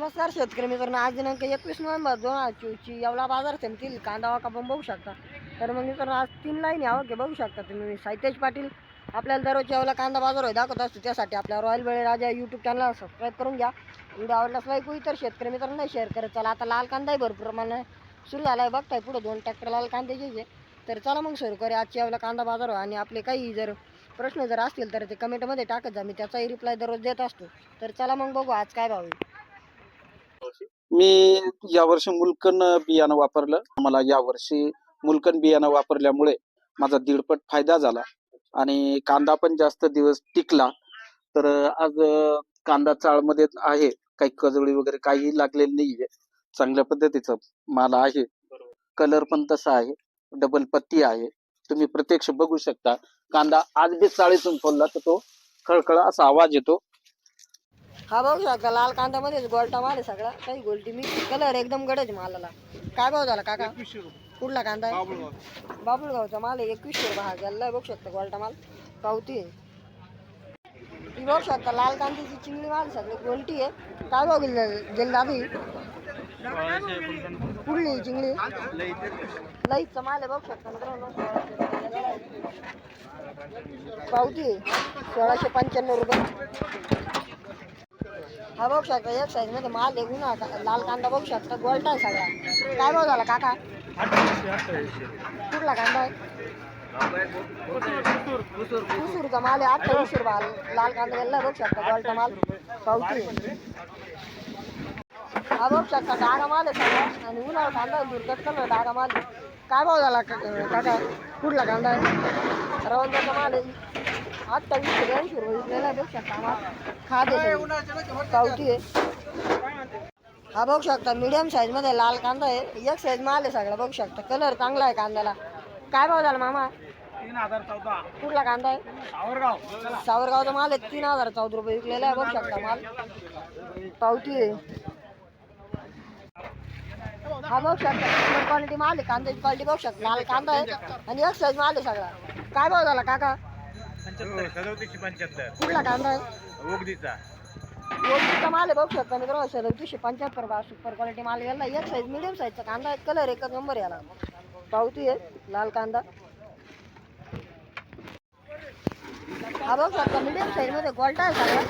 नमस्कार शेतकरी मित्रांनो आज दिनांक एकवीस नोव्हेंबर दोन हजार चोवीसची येवला बाजार समितील कांदा वाका पण बघू शकता. तर मग मित्रांनो आज तीन लाईन यावं की बघू शकता तुम्ही. साहितेश पाटील आपल्याला दररोज यावला कांदा बाजार होय दाखवत असतो त्यासाठी आपल्या रॉयल बेळे राजा यूट्यूब चॅनलला सबस्क्राईब करून घ्या. व्हिडिओ आवडल्यास लाईक होईल तर शेतकरी मित्रांना शेअर करत चला आता लाल कांदाही भरपूर प्रमाणे सुरू झाला आहे बघताय पुढे दोन ट्रॅक्टर लाल कांद्याचे तर चला मग सुरू करूया. आजच्या येवला कांदा बाजार आणि आपले काही जर प्रश्न जर असतील तर ते कमेंटमध्ये टाकत जा. मी त्याचाही रिप्लाय दररोज देत असतो. तर चला मग बघू आज काय भाव आहे. मी यावर्षी मुलकन बियाणं वापरलं. मला यावर्षी मुलकन बियाणं वापरल्यामुळे माझा दीडपट फायदा झाला आणि कांदा पण जास्त दिवस टिकला. तर आज कांदा चाळमध्ये आहे. काही कजळी वगैरे काही लागलेली नाहीये. चांगल्या पद्धतीचा माल आहे. कलर पण तसा आहे. डबल पत्ती आहे. तुम्ही प्रत्यक्ष बघू शकता. कांदा आज बी चाळीतून फोडला तर तो खळखळ असा आवाज येतो. हा बघू शकता लाल कांद्यामध्येच गोल्टा माल आहे सगळा. काही गोल्टी मी कलर एकदम गडच मालाला. काय भाव झाला काका? कुठला कांदा आहे? बाबुळगावचा माल आहे एकवीसशे रुपये हा गेला बघू शकता गोल्टा माल. पावती आहे. ही बघू शकता लाल कांद्याची चिंगळी माल सगळी. गोल्टी आहे. काय भाव गेली गेली दादी कुठली चिंगळी लईचा माल आहे बघू शकता मित्रांनो. पावती सोळाशे पंच्याण्णव रुपये. हा बघू शकता एक साईजमध्ये माल आहे गुन्हा लाल कांदा बघू शकता गोल्ड आहे सगळा. काय भाव झाला काका? कुठला कांदा आहे? कुसूरचा माल आहे अठ्ठावीस रुपये लाल कांदा गेला बघू शकता गोल्टा माल. पावती हा बघू शकता डागा माल आहे सगळा. आणि उन्हाळा कांदा दुर्गत कलर डागा माल काय भाव झाला काका? कुठला कांदा आहे? रवंदाचा माल आहे. आत्ता वीस रुपयाला रुपये विकलेला बघू शकता आम्हाला खाद आहे आहे. हा बघू शकता मीडियम साईजमध्ये लाल कांदा आहे. एक साईज माल आहे सगळा बघू शकता. कलर चांगला आहे कांद्याला. काय भाव झाला मामा? तीन हजार चौदा कुठला कांदा आहे? सावरगाव. सावरगावचा माल आहे तीन हजार चौदा रुपये विकलेला आहे बघू शकता माल. पावती आहे. हा बघू शकता क्वालिटी माल आहे कांद्याची क्वालिटी बघू शकता. लाल कांदा आहे. आणि एक साईज माल आहे सगळा. काय भाव झाला काका? सदोतीसशे पंच्याहत्तर. कुठला कांदा आहे? योगीचा माल आहे बघू शकता मित्रांनो सदतीसशे पंच्याहत्तर बा सुपर क्वालिटी माल गेला एक साईज मिडियम साईजचा कांदा आहे कलर एकच नंबर याला. पावती आहे लाल कांदा. हा बघू शकता मिडियम साईजमध्ये गोल्टा आहे सगळा.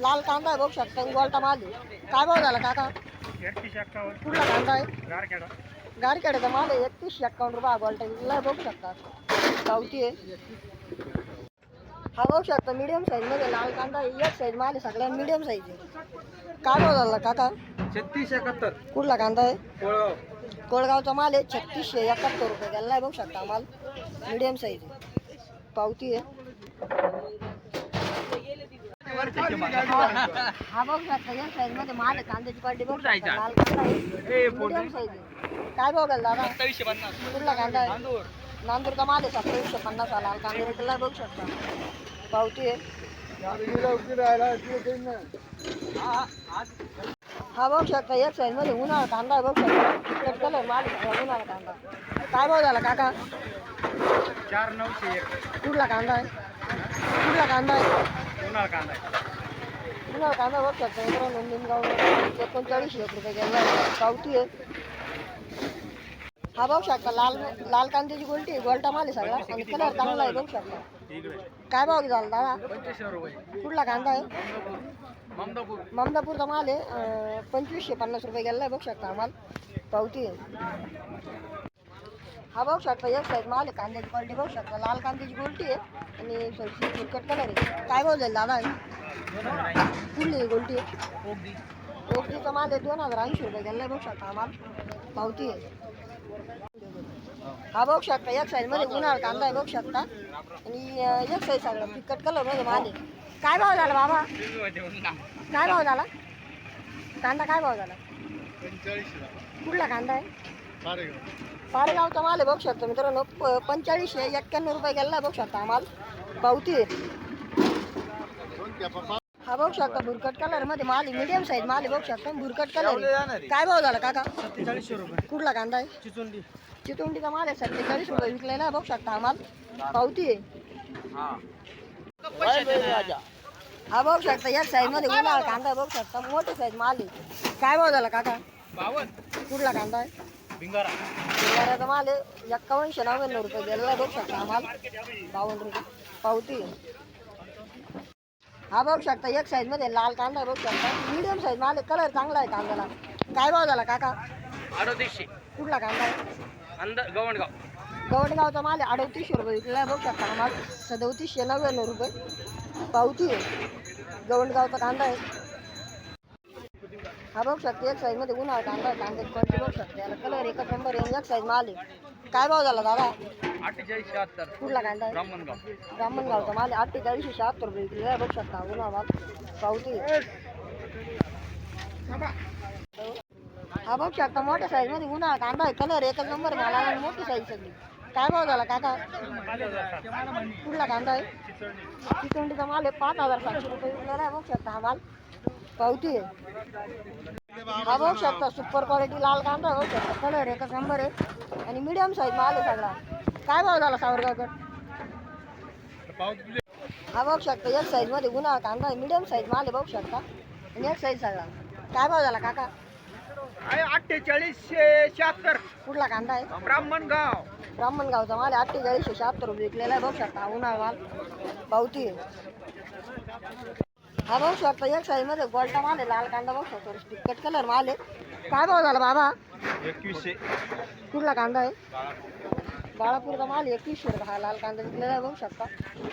लाल कांदा आहे बघू शकता आणि गोल्टा माल आहे. काय भाव झाला काका? एकतीसशे अठ्ठावन्न कुठला कांदा आहे? गारखेडा. गारखेड्याचा माल आहे एकतीसशे एक्कावन्न रुपये गोल्टा विकला बघू शकता. पावती आहे. हा बघू शकता मिडियम साईजमध्ये लाल कांदा आहे एक साईज माल आहे सगळ्या मिडियम साईज आहे. भाव झाला काका. छत्तीस एकाहत्तर. कुठला कांदा आहे? कोळगाव. कोळगावचा माल आहे छत्तीसशे एकाहत्तर रुपये गेला. आहे बघू शकता माल. मीडियम साईज आहे. पावती आहे. हा बघू शकता या साईजमध्ये माल आहे कांद्याची क्वालिटी बघू शकता. लाल कांदा आहे. मीडियम साईज आहे. काय गेला दादा? कुठला कांदा आहे? नांदूरचा माल आहे सत्तावीसशे पन्नास लाल कांदा रेटला बघू शकता. पावती आहे. हा बघू शकता. एक साईजमध्ये उन्हाळा कांदा बघू शकता. कलर माल उन्हाळा कांदा. काय भाव झाला काका? चार नऊशे एक. कुठला कांदा आहे? कुठला कांदा आहे? उन्हाळा कांदा आहे. उन्हाळा कांदा बघू शकता. मित्रांनो निमगाव एकोणचाळीस एक रुपये गेला पावती आहे. हा बघू शकता लाल लाल कांद्याची गोलटी आहे गोलटा माल आहे सगळा. आणि कलर चांगला आहे बघू शकता. काय भाव झाला दादा? कुठला कांदा आहे? ममदापूरचा माल आहे पंचवीसशे पन्नास रुपये गेला आहे बघू शकता आम्हाला. पावती आहे. हा बघू शकता एक साईज माल आहे कांद्याची क्वालिटी बघू शकता. लाल कांद्याची गोलटी आहे आणि थोडीशी फुलकट कलर आहे. काय भाव जाईल दादा? कुठली आहे गोलटी? आहे ओगदी माल आहे दोन हजार ऐंशी रुपये गेला बघू शकता आम्हाला. पावती आहे. हा बघू शकता. एक साईजमध्ये उन्हाळ कांदा आहे बघू शकता. आणि एक साईज सगळं फिकट कलरमध्ये माल काय भाव झाला बाबा? काय भाव झाला? कांदा काय भाव झाला? कुठला कांदा आहे? पारेगावचा माल आहे बघू शकता मित्रांनो. प- पंचेचाळीसशे एक्क्याण्णव रुपये गेला बघू शकता आम्हाला. पावती हा बघू शकता भुरकट कलरमध्ये. माल मीडियम साईज माल बघू शकता. भुरकट कलर. काय भाव झाला काका? सत्तेचाळीसशे रुपये. कुठला कांदा आहे? चिचोंडी चितुंडीचा माल? आहे सत्तेचाळीस रुपये विकलेला बघू शकता आम्हाला पावती आहे. हा. बघू शकता. एक साईजमध्ये उन्हाळा कांदा आहे, बघू शकता. मोठी साईज माल. आहे काय भाव झाला काका? बावन्न. कुठला कांदा आहे? भिंगारा. शिंगाऱ्याचा माल आहे. एक्कावनशे नव्याण्णव रुपये गेलेला बघू शकता हा माल. बावन्न रुपये. पावती आहे. हा बघू शकता एक साईजमध्ये लाल कांदा आहे, बघू शकता. मीडियम साईज माल आहे कलर चांगला आहे कांद्याला. काय भाव झाला काका? अडतीसशे. कुठला कांदा? आहे अंदर गवणगाव गवडगावचा माल आहे अडतीसशे रुपये विकला बघू शकता हा माल. सदोतीसशे नव्याण्णव रुपये. पावती आहे. गवंडगावचा कांदा आहे. हा बघू शकता एक साईजमध्ये उन्हाळा कांदा आहे कांद्याची क्वालिटी बघू शकता. याला कलर एकच नंबर आहे एक साईज माल आहे काय भाव झाला दादा? अठ्ठेचाळीस शहात्तर. कुठला कांदा आहे ब्राह्मणगाव. ब्राह्मणगावचा माल आहे. अठ्ठेचाळीसशे शहात्तर रुपये आहे. बघू शकता उन्हाळा माल. पावती. आहे. हा बघू शकता मोठ्या साईजमध्ये उन्हाळा कांदा आहे. कलर एकच नंबर आहे मला आणि मोठी साईज सगळी. काय भाव झाला काका? कुठला कांदा आहे? चितवंडीचा माल आहे पाच हजार सातशे रुपये आहे. बघू शकता हा माल. पावती आहे. हा बघू शकता सुपर क्वालिटी लाल कांदा आहे. बघू शकता कलर एकच नंबर आहे. आणि मीडियम साईज माल आहे सगळा. काय भाव झाला सावरगावकर? हा बघू शकता एक साईजमध्ये गुन्हा कांदा आहे मीडियम साईज माल बघू शकता. आणि एक साईज सगळा. काय भाव झाला काका? अठ्ठेचाळीसशे शहात्तर. कुठला कांदा आहे? ब्राह्मणगाव ब्राह्मणगावचा माल आहे अठ्ठेचाळीसशे शहात्तर रुपये विकलेला आहे बघू शकता उन्हाळा माल. पावती. आहे हा बघू शकता एक साईजमध्ये गोल्टा माल आहे लाल कांदा बघू शकतो तिखट कलर माल आहे. काय भाव झाला बाबा? एकवीसशे. कुठला कांदा आहे? बाळापूरचा माल आहे, एकवीसशे रुपये हा लाल कांदा विकलेला आहे बघू शकता.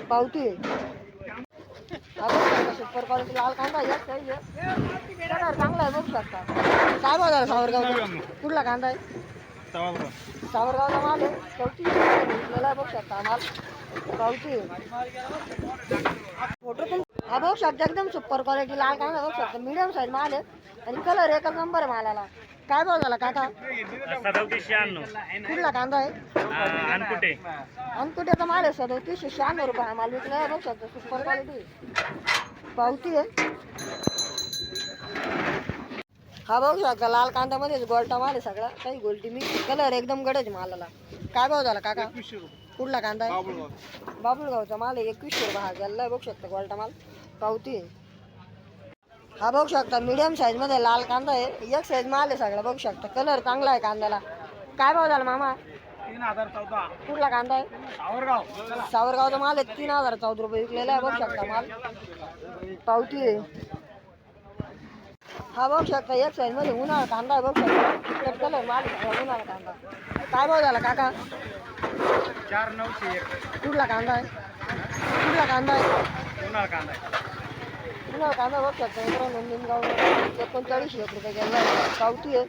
पावती आहे. सुपर क्वालिटी लाल कांदा आहे, एक आहे चांगला आहे बघू शकता. काय भाव झाला सावरगाव कुठला कांदा आहे? सावरगावचा माल आहे. चौतीस रुपये विकलेला आहे बघू शकता माल. पावती फोटो पण हा बघू शकता एकदम सुपर क्वालिटी लाल कांदा बघू शकता. मीडियम साईज माल आहे. आणि कलर एकच नंबर आहे मालाला. काय भाव झाला काका? सदोतीस शहाण्णव कुठला कांदा आहे? अनकुटे अंकुट्याचा माल आहे सदोतीसशे शहाण्णव रुपये माल विकला आहे बघू शकता सुपर क्वालिटी पावती आहे. हा बघू शकता लाल कांद्यामध्येच गोल्टा माल आहे सगळा. काही गोल्टी मिक्स कलर एकदम गडच मालाला. काय भाव झाला काका? कुठला कांदा आहे? बाबुळगावचा. माल आहे एकवीसशे रुपये हा. गेला बघू शकता गोल्टा माल. पावती आहे. हा बघू शकता मीडियम साईजमध्ये लाल कांदा आहे. एक साईज माल आहे सगळा बघू शकता. कलर चांगला आहे कांद्याला. काय भाव झाला मामा? तीन हजार चौदा. कुठला कांदा आहे? सावरगाव. सावरगावचा माल आहे. तीन हजार चौदा रुपये विकलेला आहे बघू शकता माल. पावती आहे. हा बघू शकता एक साईजमध्ये उन्हाळा कांदा आहे बघू शकता. कलर माल उन्हाळा कांदा. काय भाव झाला काका? चार नऊशे एक. कुठला कांदा आहे? कुठला कांदा आहे? उन्हाळ कांदा आहे. पुन्हा कांदा बघू शकता मित्रांनो निमगाव एकोणचाळीस एक रुपये गेला. गावठी आहे.